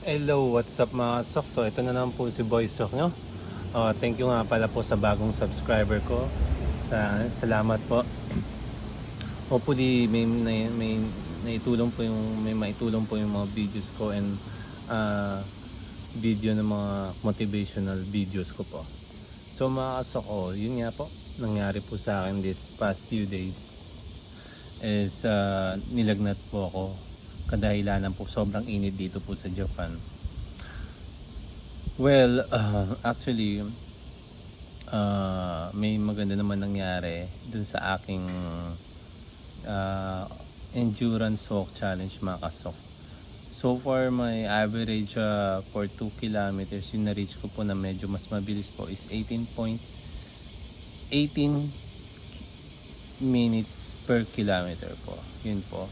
Hello, what's up mga sok? So ito na naman po si Boy Sok nyo. Uh, thank you nga pala po sa bagong subscriber ko. Sa, salamat po. Hopefully may, may, may naitulong po yung may maitulong po yung mga videos ko and uh, video ng mga motivational videos ko po. So mga kasok ko, yun nga po nangyari po sa akin this past few days is uh, nilagnat po ako kadahilanan po sobrang init dito po sa Japan. Well, uh, actually uh, may maganda naman nangyari dun sa aking uh, endurance walk challenge mga kasok. So far, my average uh, for 2 kilometers, yung na-reach ko po na medyo mas mabilis po is 18 point 18 minutes per kilometer po. Yun po.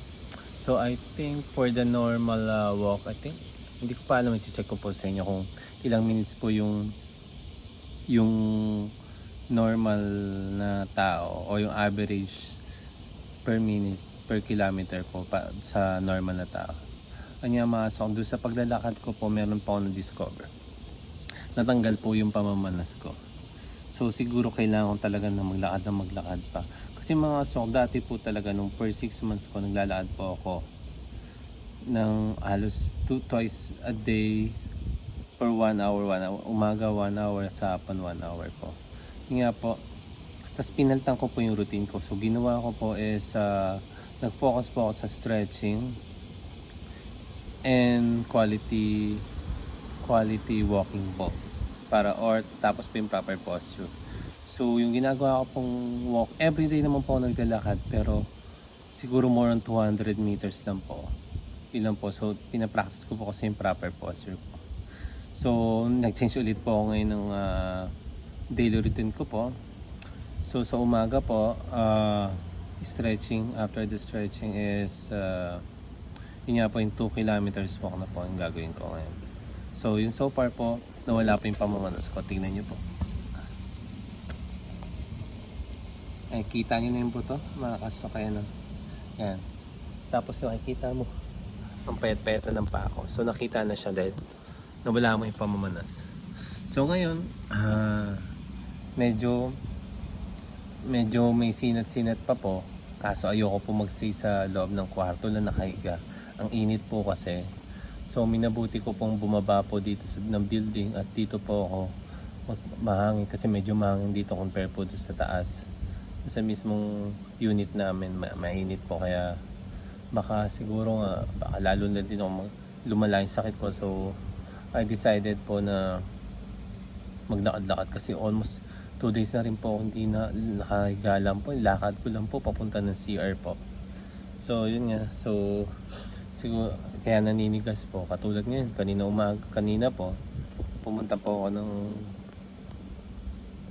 So I think for the normal uh, walk, I think hindi ko pa alam, i-check ko po sa inyo kung ilang minutes po yung yung normal na tao o yung average per minute per kilometer po pa, sa normal na tao. Kanya mga song, doon sa paglalakad ko po, meron pa ako na-discover. Natanggal po yung pamamanas ko. So siguro kailangan ko talaga na maglakad na maglakad pa. Kasi mga song, dati po talaga nung per 6 months ko naglalakad po ako ng halos two, twice a day per 1 hour, 1 hour. Umaga 1 hour, sa hapon 1 hour po. Nga po. Tapos pinaltan ko po yung routine ko. So ginawa ko po is uh, nag-focus po ako sa stretching and quality quality walking po para or tapos po yung proper posture. So yung ginagawa ko pong walk, everyday naman po ako naglalakad pero siguro more than 200 meters lang po. Yun lang po. So pinapractice ko po kasi yung proper posture po. So nag-change ulit po ako ngayon ng ah, daily routine ko po. So sa umaga po, ah, stretching, after the stretching is uh, yun nga po yung 2 kilometers walk na po ang gagawin ko ngayon. So yun so far po, nawala po yung pamamanas ko. Tingnan nyo po. Eh, kita nyo na yung buto, mga kasto kayo na. Yan. Tapos nakikita mo, ang payat-payat na ng pa ako. So nakita na siya dahil nawala mo yung pamamanas. So ngayon, ah, medyo medyo may sinat-sinat pa po. Kaso ayoko po magstay sa loob ng kwarto na nakahiga. Ang init po kasi. So minabuti ko pong bumaba po dito sa ng building at dito po ako mahangin kasi medyo mahangin dito compare po sa taas. Sa mismong unit namin ma- mainit po kaya baka siguro nga baka lalo na din ako lumala yung sakit ko so I decided po na maglakad-lakad kasi almost 2 days na rin po hindi na nakahiga lang po. Lakad ko lang po papunta ng CR po. So yun nga. So siguro kaya naninigas po. Katulad ngayon, kanina umaga, kanina po, pumunta po ako ng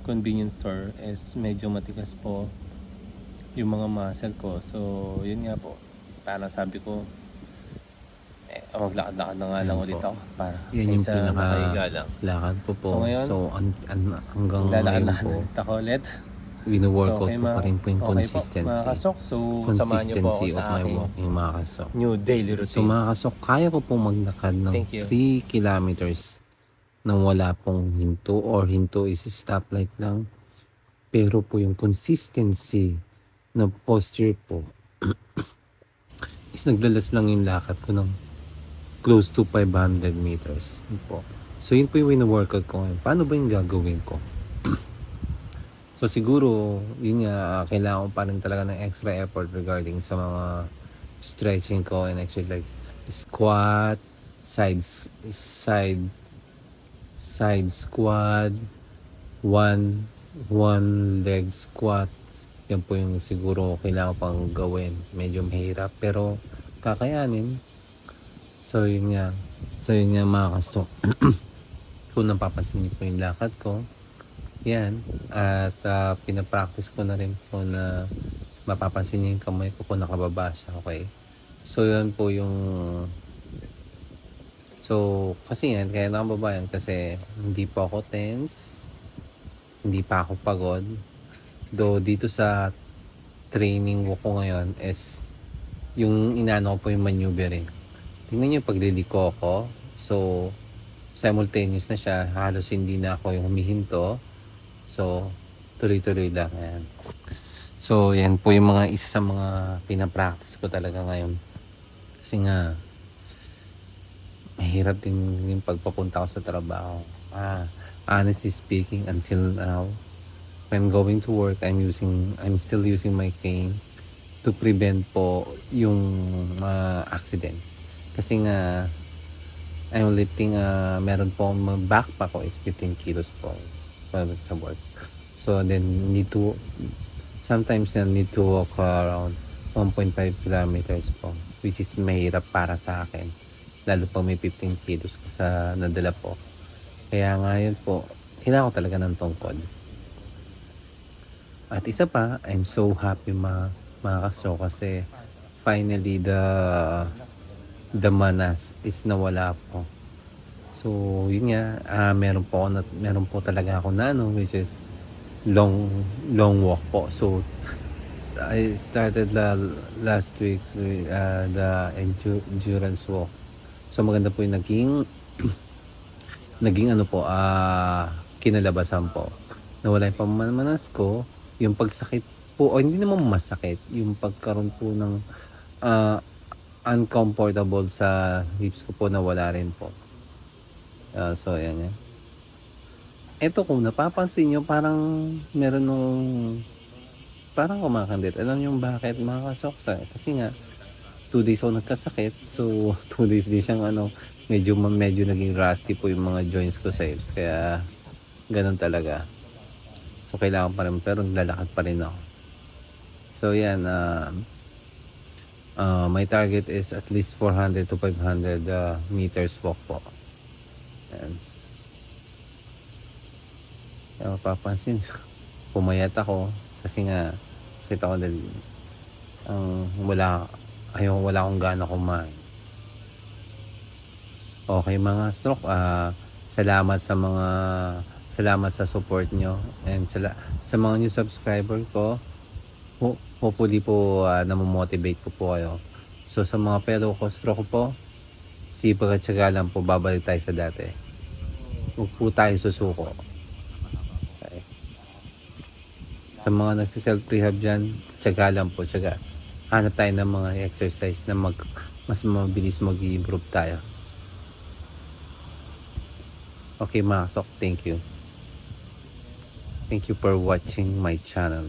convenience store is medyo matigas po yung mga muscle ko. So yun nga po. Parang sabi ko, eh, maglakad-lakad na nga lang ulit po. ako para Yan yung kaysa pinaka- lang. lakad ko po. So, So, ngayon, an, an- hanggang ngayon na po, ako ulit. wino-workout okay, ko pa rin po yung okay consistency. mga kasok, so samahan niyo po ako consistency of sa my aking walking mga kasok. new daily So routine. mga kasok, kaya ko po maglakad ng Thank you. 3 kilometers nang wala pong hinto or hinto is stoplight lang. Pero po yung consistency na posture po is naglalas lang yung lakad ko ng close to 500 meters. Po. So yun po yung wino-workout ko ngayon. Paano ba yung gagawin ko? so siguro, yun nga, kailangan ko pa rin talaga ng extra effort regarding sa mga stretching ko and actually like squat, sides, side, side squat, one, one leg squat. Yan po yung siguro kailangan pang gawin. Medyo mahirap pero kakayanin. So yun nga. So yun nga mga kasok. Kung napapansin niyo po yung lakad ko. Yan. At ah, pinapractice ko na rin po na mapapansin niyo yung kamay ko kung nakababa siya. Okay. So yun po yung So, kasi yan, kaya nakababa yan kasi hindi pa ako tense, hindi pa ako pagod. Do dito sa training ko ngayon is yung inano ko po yung maneuvering. Tingnan niyo pagliliko ko, So, simultaneous na siya. Halos hindi na ako yung humihinto. So, tuloy-tuloy lang. Ayan. So, yan po yung mga isa sa mga pinapractice ko talaga ngayon. Kasi nga, mahirap din yung pagpapunta ko sa trabaho. Ah, honestly speaking, until now, when going to work, I'm using, I'm still using my cane to prevent po yung uh, accident. Kasi nga, I'm lifting, uh, meron po ang backpack ko is 15 kilos po sa, sa work. So then need to, sometimes I need to walk around 1.5 kilometers po, which is mahirap para sa akin. Lalo pa may 15 kilos ka sa nadala po. Kaya ngayon po, kailangan ko talaga ng tungkod. At isa pa, I'm so happy ma mga kaso kasi finally the the manas is nawala po. So, yun nga, ah, meron po ako na, meron po talaga ako na ano, which is long long walk po. So, I started la, last week uh, the endu- endurance walk. So, maganda po yung naging naging ano po, ah, kinalabasan po. Nawala yung pamamanas ko, yung pagsakit po, o hindi naman masakit, yung pagkaroon po ng ah, uncomfortable sa hips ko po nawala rin po. Ah, so, ayan yan. Ito kung napapansin nyo, parang meron nung parang kumakandit. Alam nyo bakit mga kasoksa? Kasi nga, two days ako nagkasakit. So, two days din siyang ano, medyo, medyo naging rusty po yung mga joints ko sa hips. Kaya, ganun talaga. So, kailangan pa rin, pero naglalakad pa rin ako. So, yan, ah, ah, my target is at least 400 to 500 ah, meters walk po. Yan. Kaya mapapansin, pumayat ako kasi nga sakit ako dahil ang wala ayaw wala akong gana kumain. Okay mga stroke, ah salamat sa mga salamat sa support nyo and sa, sa mga new subscriber ko ho- hopefully po uh, namomotivate ko po kayo. So sa mga fellow ko stroke po, sipag at syaga lang po babalik tayo sa dati. Huwag po tayo susuko. Okay. Sa mga nagsiself rehab dyan, tiyaga lang po, tiyaga. Hanap tayo ng mga exercise na mag, mas mabilis mag-improve tayo. Okay mga sok, thank you. Thank you for watching my channel.